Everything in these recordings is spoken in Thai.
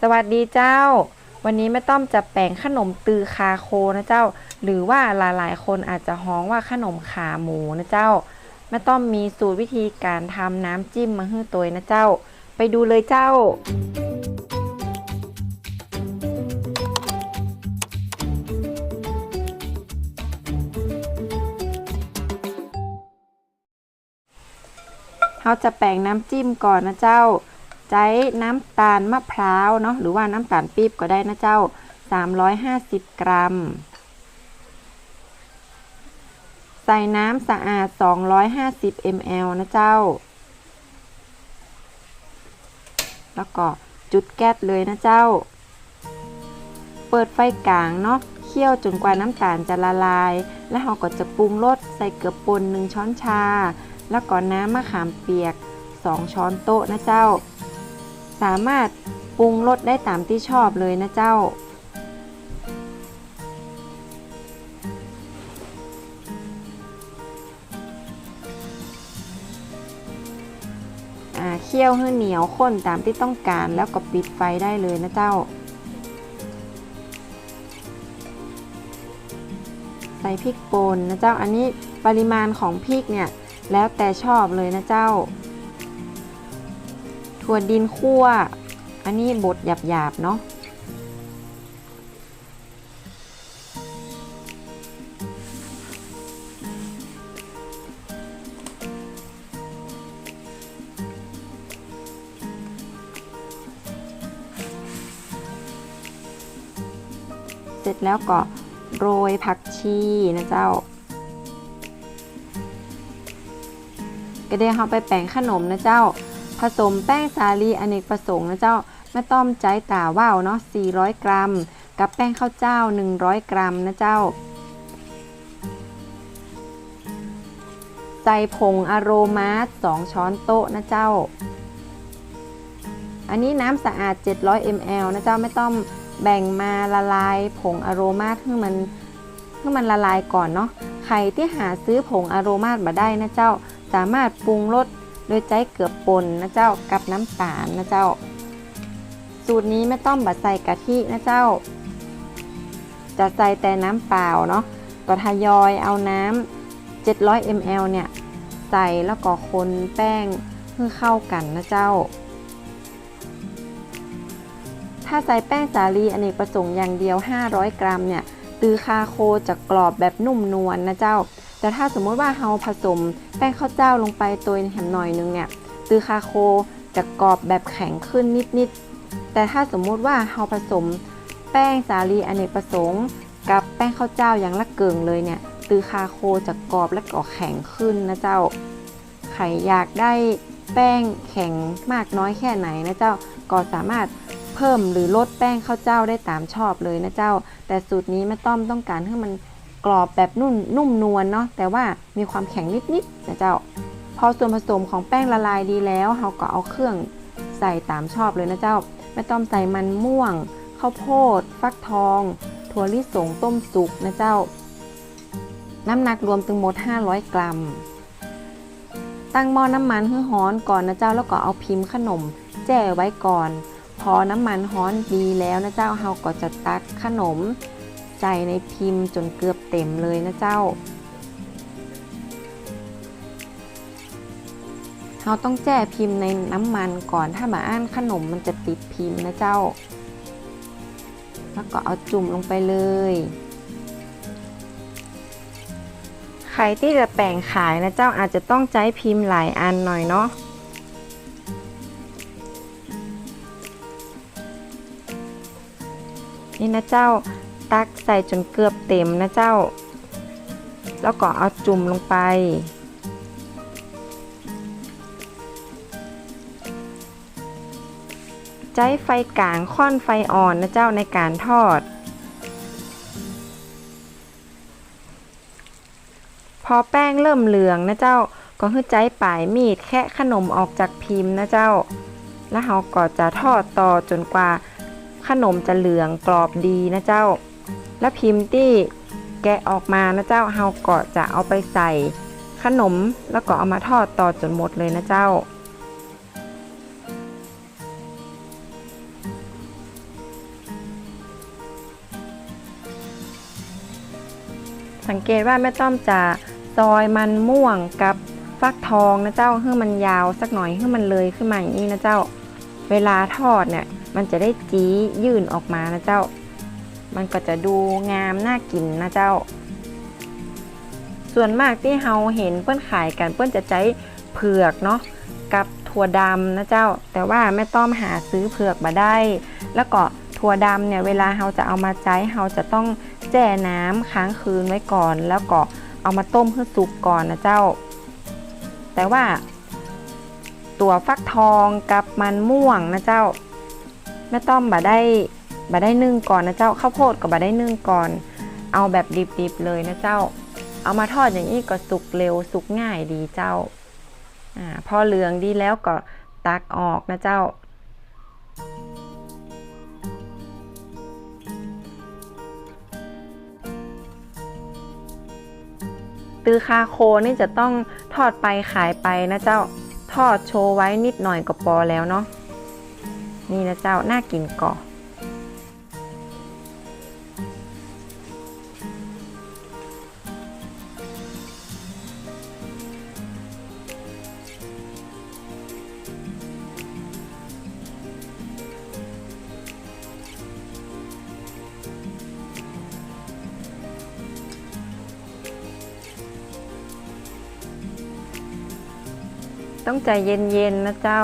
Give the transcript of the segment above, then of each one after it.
สวัสดีเจ้า วันนี้แม่ต้อมจะแป่งขนมตือคาโคนะเจ้า หรือว่าหลายๆ คนอาจจะฮ้องว่าขนมขาหมูนะเจ้าแม่ต้อมมีสูตรวิธีการทำน้ำจิ้มมาให้ตัวนะเจ้า ไปดูเลยเจ้าเราจะแป่งน้ำจิ้มก่อนนะเจ้า ใช้น้ำตาลมะพร้าวเนาะหรือว่าน้ำตาลปี๊บก็ได้นะเจ้า 350 กรัม ใส่น้ำสะอาด 250 ml นะเจ้า แล้วก็จุดแก๊สเลยนะเจ้า เปิดไฟกลางเนาะเคี่ยวจนกว่าน้ำตาลจะละลาย แล้วเราก็จะปรุงรสใส่เกลือป่น1ช้อนชา แล้วก็น้ำมะขามเปียก 2 ช้อนโต๊ะนะเจ้า สามารถปรุงรสได้ตามที่ชอบเลยนะเจ้า เคี่ยวให้เหนียวข้นตามที่ต้องการแล้วก็ปิดไฟได้เลยนะเจ้า ใส่พริกป่นนะเจ้า อันนี้ปริมาณของพริกเนี่ยแล้วแต่ชอบเลยนะเจ้า ถั่วดินคั่ว อันนี้บดหยาบๆเนาะเสร็จแล้วก็โรยผักชีนะเจ้าก็ได้เอาไปแป้งขนมนะเจ้า สมแป้งสาลีอเนกประสงค์นะเจ้าแม่ต้อมใจตาว่าวเนาะ 400 กรัม กับแป้งข้าวเจ้า 100 กรัมนะเจ้า ใส่ผงอโรมาส2ช้อนโต๊ะนะเจ้า อันนี้น้ำสะอาด 700 ml นะเจ้าไม่ต้องแบ่งมาละลายผงอโรมาให้มันให้มันละลายก่อนเนาะใครที่หาซื้อผงอโรมามาได้นะเจ้า สามารถปรุงรส โดยใจเกือบปนนะเจ้ากับน้ำตาลนะเจ้า สูตรนี้ไม่ต้องบัดใส่กะทินะเจ้า จะใส่แต่น้ำเปล่าเนาะก็ทยอยเอาน้ำ700 ml เนี่ยใส่แล้วก็คนแป้งเพื่อเข้ากันนะเจ้า ถ้าใส่แป้งสาลีอเนกประสงค์อย่างเดียว 500 กรัมเนี่ยตือคาโคจะกรอบแบบนุ่มนวลนนะเจ้า แต่ถ้าสมมติว่าเราผสมแป้งข้าวเจ้าลงไปตัวแหมหน่อยนึงเนี่ยตือคาโคจะกรอบแบบแข็งขึ้นนิดๆ แต่ถ้าสมมุติว่าเราผสมแป้งสาลีอเนกประสงค์ กับแป้งข้าวเจ้าอย่างละเกิงเลยเนี่ยตือคาโคจะกรอบและก็แข็งขึ้นนะเจ้าใครอยากได้แป้งแข็งมากน้อยแค่ไหนนะเจ้าก็สามารถเพิ่มหรือลดแป้งข้าวเจ้าได้ตามชอบเลยนะเจ้า แต่สูตรนี้แม่ต้อมต้องการให้มัน กรอบแบบนุ่มนุ่มนวลเนาะแต่ว่ามีความแข็งนิดๆนะเจ้า พอส่วนผสมของแป้งละลายดีแล้วเราก็เอาเครื่องใส่ตามชอบเลยนะเจ้าแม่ต้อมใส่มันม่วงข้าวโพด ฟักทอง ถั่วลิสงต้มสุกนะเจ้า น้ำหนักรวมถึงหมด 500 กรัม ตั้งหม้อน้ำมันให้ร้อนก่อนนะเจ้าแล้วก็เอาพิมพ์ขนมแจ่ไว้ก่อน พอน้ำมันร้อนดีแล้วนะเจ้าเราก็จะตักขนม ใส่ในพิมพ์จนเกือบเต็มเลยนะเจ้าเราต้องแจ้พิมพ์ในน้ำมันก่อนถ้ามาอ่านขนมมันจะติดพิมพ์นะเจ้า แล้วก็เอาจุ่มลงไปเลย ใครที่จะแป่งขายนะเจ้าอาจจะต้องใช้พิมพ์หลายอันหน่อยเนาะนี่นะเจ้า ตักใส่จนเกือบเต็มนะเจ้า แล้วก็เอาจุ่มลงไป ใช้ไฟกลางค่อนไฟอ่อนนะเจ้าในการทอด พอแป้งเริ่มเหลืองนะเจ้าก็คือใจปลายมีดแค่ขนมออกจากพิมพ์นะเจ้า แล้วเราก็จะทอดต่อจนกว่าขนมจะเหลืองกรอบดีนะเจ้า แล้วพิมพ์ที่แกะออกมานะเจ้าเฮาก็จะเอาไปใส่ขนมแล้วก็เอามาทอดต่อจนหมดเลยนะเจ้า สังเกตว่าแม่ต้อมจะซอยมันม่วงกับฟักทองนะเจ้าให้มันยาวสักหน่อยให้มันเลยขึ้นมาอย่างนี้นะเจ้า เวลาทอดเนี่ยมันจะได้จี้ยื่นออกมานะเจ้า มันก็จะดูงามน่ากินนะเจ้า ส่วนมากที่เฮาเห็นเปิ้นขายกันเปิ้นจะใช้เผือกเนาะกับถั่วดำนะเจ้า แต่ว่าแม่ต้อมหาซื้อเผือกมาได้ แล้วก็ถั่วดำเนี่ยเวลาเราจะเอามาใช้เราจะต้องแจ่น้ำค้างคืนไว้ก่อน แล้วก็เอามาต้มเพื่อสุกก่อนนะเจ้า แต่ว่า ตัวฟักทองกับมันม่วงนะเจ้าแม่ต้อมบ่ได้ บ่ได้นึ่งก่อนนะเจ้าข้าวโพดก็บ่ได้นึ่งก่อน เอาแบบดิบๆเลยนะเจ้า เอามาทอดอย่างนี้ก็สุกเร็วสุกง่ายดีเจ้าอาพอเหลืองดีแล้วก็ตักออกนะเจ้าตือคาโคนี่จะต้องทอดไปขายไปนะเจ้าทอดโชว์ไว้นิดหน่อยก็พอแล้วเนาะนี่นะเจ้าน่ากินก่อ ต้องใจเย็นๆนะเจ้า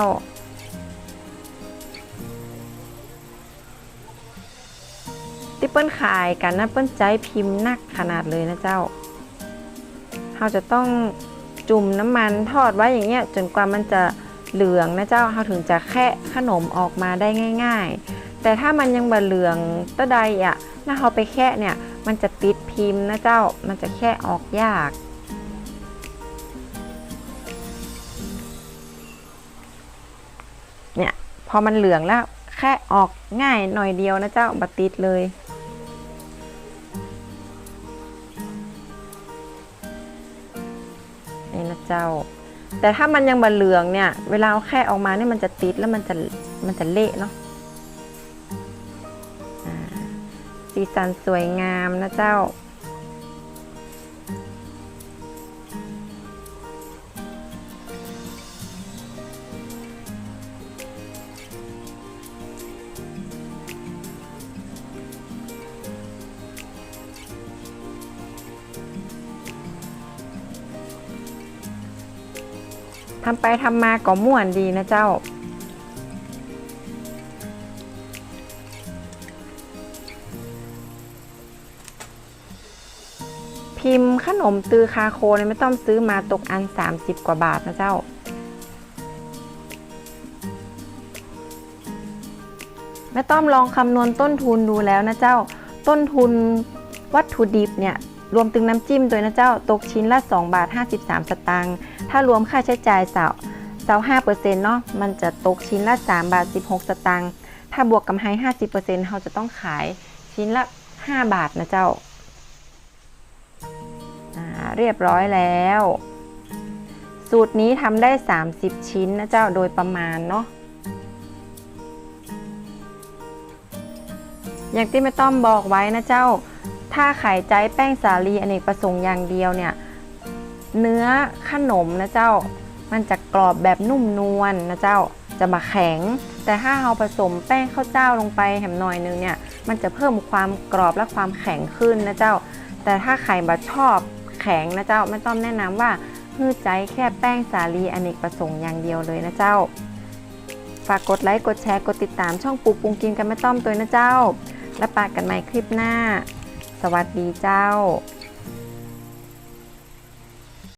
ที่เปิ้นขายกันนะเปิ้นใจพิมพ์นักขนาดเลยนะเจ้าเราจะต้องจุ่มน้ำมันทอดไว้อย่างเงี้ยจนกว่ามันจะเหลืองนะเจ้าเราถึงจะแคะขนมออกมาได้ง่าย ๆ แต่ถ้ามันยังบะเหลืองตะใดอะถ้าเราไปแคะเนี่ยมันจะติดพิมพ์นะเจ้า มันจะแค่ออกยาก พอมันเหลืองแล้ว แค่ออกง่ายหน่อยเดียวนะเจ้าบัติดเลย นี่นะเจ้า แต่ถ้ามันยังบะเหลืองเนี่ย เวลาเอาแค่ออกมาเนี่ยมันจะติดแล้วมันจะมันจะเละเนาะสีสันสวยงามนะเจ้า ทำไปทำมาก็ม่วนดีนะเจ้า พิมพ์ขนมตือคาโคเนี่ยไม่ต้องซื้อมาตกอัน 30 กว่าบาทนะเจ้าแม่ต้อมลองคำนวณต้นทุนดูแล้วนะเจ้า ต้นทุนวัตถุดิบเนี่ย รวมถึงน้ำจิ้มด้วยนะเจ้า ตกชิ้นละ 2 บาท 53 สตางค์ ถ้ารวมค่าใช้จ่ายเสาเสา5เปอร์เซ็นต์เนาะมันจะตกชิ้นละ3บาท16สตางค์ถ้าบวกกำไร50เปอร์เซ็นต์เราจะต้องขายชิ้นละ5บาทนะเจ้าอ่าเรียบร้อยแล้ว สูตรนี้ทำได้ 30 ชิ้นนะเจ้าโดยประมาณเนาะอย่างที่ไม่ต้องบอกไว้นะเจ้า ถ้าไข่ใจแป้งสาลีอเนกประสงค์อย่างเดียวเนี่ย เนื้อขนมนะเจ้า มันจะกรอบแบบนุ่มนวลนะเจ้าจะมาแข็ง แต่ถ้าเราผสมแป้งข้าวเจ้าลงไปแหมหน่อยนึงเนี่ย มันจะเพิ่มความกรอบและความแข็งขึ้นนะเจ้า แต่ถ้าใครบะชอบแข็งนะเจ้าไม่ต้องแนะนำว่าฮือใจแค่แป้งสาลีอเนกประสงค์อย่างเดียวเลยนะเจ้า ฝากกดไลค์กดแชร์กดติดตามช่องปูปรุงกินกันไม่ต้อมตัวนะเจ้า และปากกันใหม่คลิปหน้า สวัสดีเจ้า